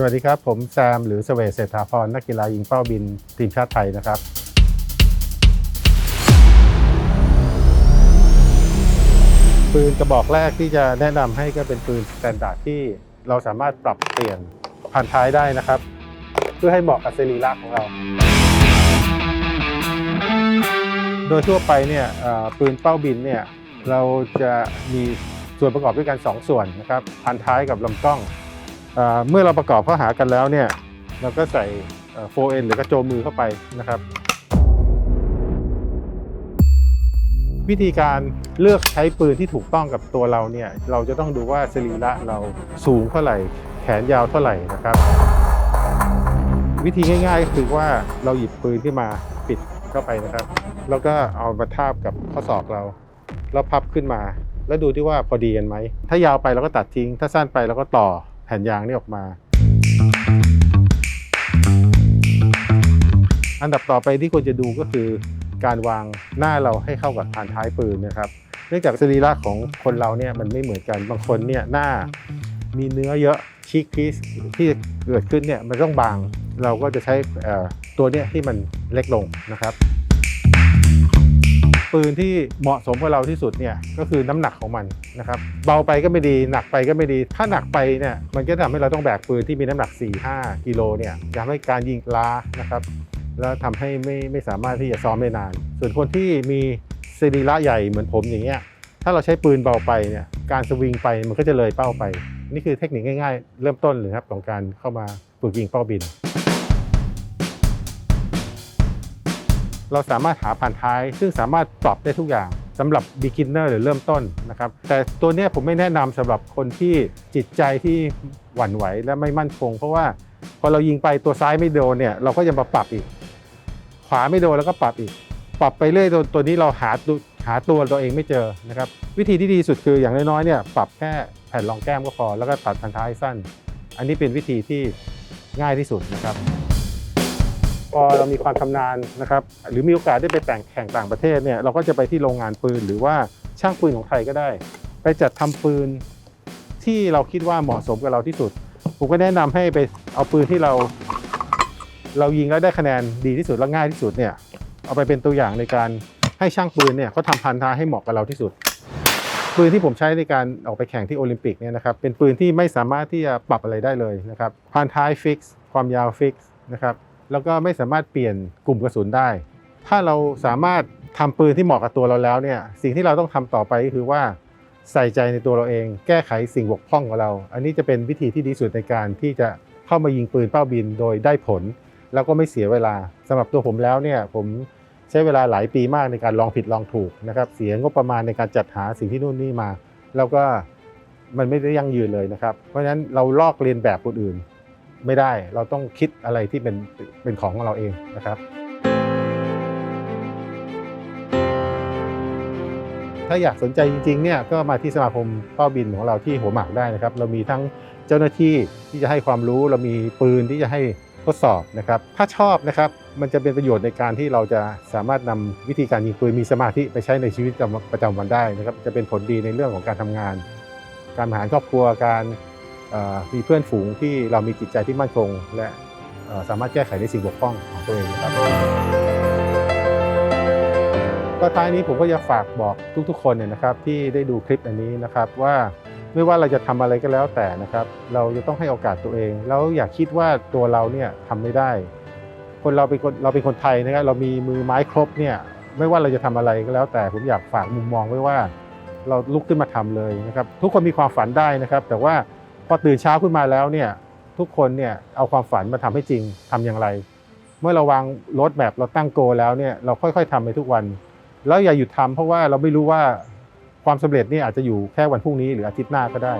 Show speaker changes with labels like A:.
A: สวัสดีครับ ผมแซม หรือสเวตเศรษฐาพรนักกีฬายิงเป้าบินทีมชาติไทยนะครับ ปืนกระบอกแรกที่จะแนะนำให้ก็เป็นปืนสแตนดาร์ดที่เราสามารถปรับเปลี่ยนผ่านท้ายได้นะครับ เพื่อให้เหมาะกับสรีระของเรา โดยทั่วไปเนี่ยปืนเป้าบินเนี่ยเราจะมีส่วนประกอบด้วยกัน 2 ส่วนนะครับพันท้ายกับลำกล้อง เมื่อเราประกอบเข้าหากันแล้วเนี่ยเราก็ใส่โฟเอ็นหรือกระโจมมือเข้าไปนะครับ วิธีการเลือกใช้ปืนที่ถูกต้องกับตัวเราเนี่ยเราจะต้องดูว่าสรีระเราสูงเท่าไหร่ แขนยาวเท่าไหร่นะครับ วิธีง่ายๆก็คือว่าเราหยิบปืนขึ้นมาปิดเข้าไปนะครับ แล้วก็เอามาทาบกับข้อศอกเรา แล้วพับขึ้นมา แล้วดูที่ว่าพอดีกันไหมถ้ายาวไปเราก็ตัดทิ้ง ถ้าสั้นไปเราก็ต่อ แผ่นยางนี่ออกมา อันดับต่อไปที่ควรจะดูก็คือการวางหน้าเราให้เข้ากับฐานท้ายปืนนะครับเนื่องจากสรีระของคนเราเนี่ยมันไม่เหมือนกันบางคนเนี่ยหน้ามีเนื้อเยอะชิคพีซที่เกิดขึ้นเนี่ยมันต้องบาง เราก็จะใช้ตัวเนี้ยที่มันเล็กลงนะครับ ปืนที่เหมาะสมกับเราที่สุดเนี่ยก็คือน้ำหนักของมันนะครับเบาไปก็ไม่ดีหนักไปก็ไม่ดี ถ้าหนักไปเนี่ยมันก็ทำให้เราต้องแบกปืนที่มีน้ำหนัก 4-5 กิโลเนี่ยทำให้การยิงล้านะครับแล้วทำให้ไม่ไม่สามารถที่จะซ้อมได้นาน ส่วนคนที่มีสรีระใหญ่เหมือนผมอย่างเงี้ยถ้าเราใช้ปืนเบาไปเนี่ยการสวิงไปมันก็จะเลยเป้าไป นี่คือเทคนิคง่ายๆ เริ่มต้นเลยครับของการเข้ามาฝึกยิงเป้าบิน เราสามารถหาผ่านท้าย ซึ่งสามารถปรับได้ทุกอย่างสำหรับ beginner หรือเริ่มต้นนะครับแต่ตัวนี้ผมไม่แนะนำสำหรับคนที่จิตใจที่หวั่นไหวและไม่มั่นคง เพราะว่าพอเรายิงไปตัวซ้ายไม่โดนเนี่ยเราก็จะมาปรับอีก ขวาไม่โดนแล้วก็ปรับอีก ปรับไปเรื่อยตัวนี้เราหาตัวหาตัวตัวเองไม่เจอนะครับวิธีที่ดีสุดคืออย่างน้อยๆเนี่ยปรับแค่แผ่นรองแก้มก็พอแล้วก็ตัดพันท้ายสั้น อันนี้เป็นวิธีที่ง่ายที่สุดนะครับ พอเรามีความชำนาญนะครับ หรือมีโอกาสได้ไปแต่งแข่งต่างประเทศเนี่ยเราก็จะไปที่โรงงานปืนหรือว่าช่างปืนของไทยก็ได้ ไปจัดทำปืนที่เราคิดว่าเหมาะสมกับเราที่สุด ผมก็แนะนำให้ไปเอาปืนที่เรา เรายิงแล้วได้คะแนนดีที่สุดและง่ายที่สุดเนี่ยเอาไปเป็นตัวอย่างในการให้ช่างปืนเนี่ยเขาทำพันธะให้เหมาะกับเราที่สุด ปืนที่ผมใช้ในการออกไปแข่งที่โอลิมปิกเนี่ยนะครับเป็นปืนที่ไม่สามารถที่จะปรับอะไรได้เลยนะครับพันท้ายฟิกซ์ความยาวฟิกซ์นะครับ แล้วก็ไม่สามารถเปลี่ยนกลุ่มกระสุนได้ ถ้าเราสามารถทำปืนที่เหมาะกับตัวเราแล้วเนี่ยสิ่งที่เราต้องทำต่อไปก็คือว่าใส่ใจในตัวเราเอง แก้ไขสิ่งบกพร่องของเรา อันนี้จะเป็นวิธีที่ดีสุดในการที่จะเข้ามายิงปืนเป้าบินโดยได้ผล แล้วก็ไม่เสียเวลาสำหรับตัวผมแล้วเนี่ยผมใช้เวลาหลายปีมากในการลองผิดลองถูกนะครับเสียงบประมาณในการจัดหาสิ่งที่นู่นนี่มา แล้วก็มันไม่ได้ยั่งยืนเลยนะครับ เพราะฉะนั้นเราลอกเรียนแบบคนอื่น ไม่ได้ เราต้องคิดอะไรที่เป็นเป็นของของเราเองนะครับ ถ้าอยากสนใจจริงๆเนี่ยก็มาที่สมาคมเป้าบินของเราที่หัวหมากได้นะครับ เรามีทั้งเจ้าหน้าที่ที่จะให้ความรู้ เรามีปืนที่จะให้ทดสอบนะครับ ถ้าชอบนะครับมันจะเป็นประโยชน์ในการที่เราจะสามารถนำวิธีการยิงปืนมีสมาธิไปใช้ในชีวิตประจำวันได้นะครับ จะเป็นผลดีในเรื่องของการทำงาน การหารครอบครัวการ มีเพื่อนฝูงที่เรามีจิตใจที่มั่นคง และสามารถแก้ไขในสิ่งบกพร่องของตัวเองนะครับก็ท้ายนี้ผมก็จะฝากบอกทุกๆ คนเนี่ยนะครับที่ได้ดูคลิปอันนี้นะครับว่าไม่ว่าเราจะทำอะไรก็แล้วแต่นะครับ เราจะต้องให้โอกาสตัวเอง แล้วอย่าคิดว่าตัวเราเนี่ยทำไม่ได้ คนเราเป็นคนเราเป็นคนไทยนะครับเรามีมือไม้ครบเนี่ยไม่ว่าเราจะทำอะไรก็แล้ว แต่ผมอยากฝากมุมมองไว้ว่า เราลุกขึ้นมาทำเลยนะครับ ทุกคนมีความฝันได้นะครับ แต่ว่า พอตื่นเช้าขึ้นมาแล้วเนี่ยทุกคนเนี่ยเอาความฝันมาทำให้จริงทำอย่างไร เมื่อเราวางรถแบบเราตั้งโกแล้วเนี่ยเราค่อยๆทำไปทุกวัน แล้วอย่าหยุดทำเพราะว่าเราไม่รู้ว่าความสำเร็จนี่อาจจะอยู่แค่วันพรุ่งนี้หรืออาทิตย์หน้าก็ได้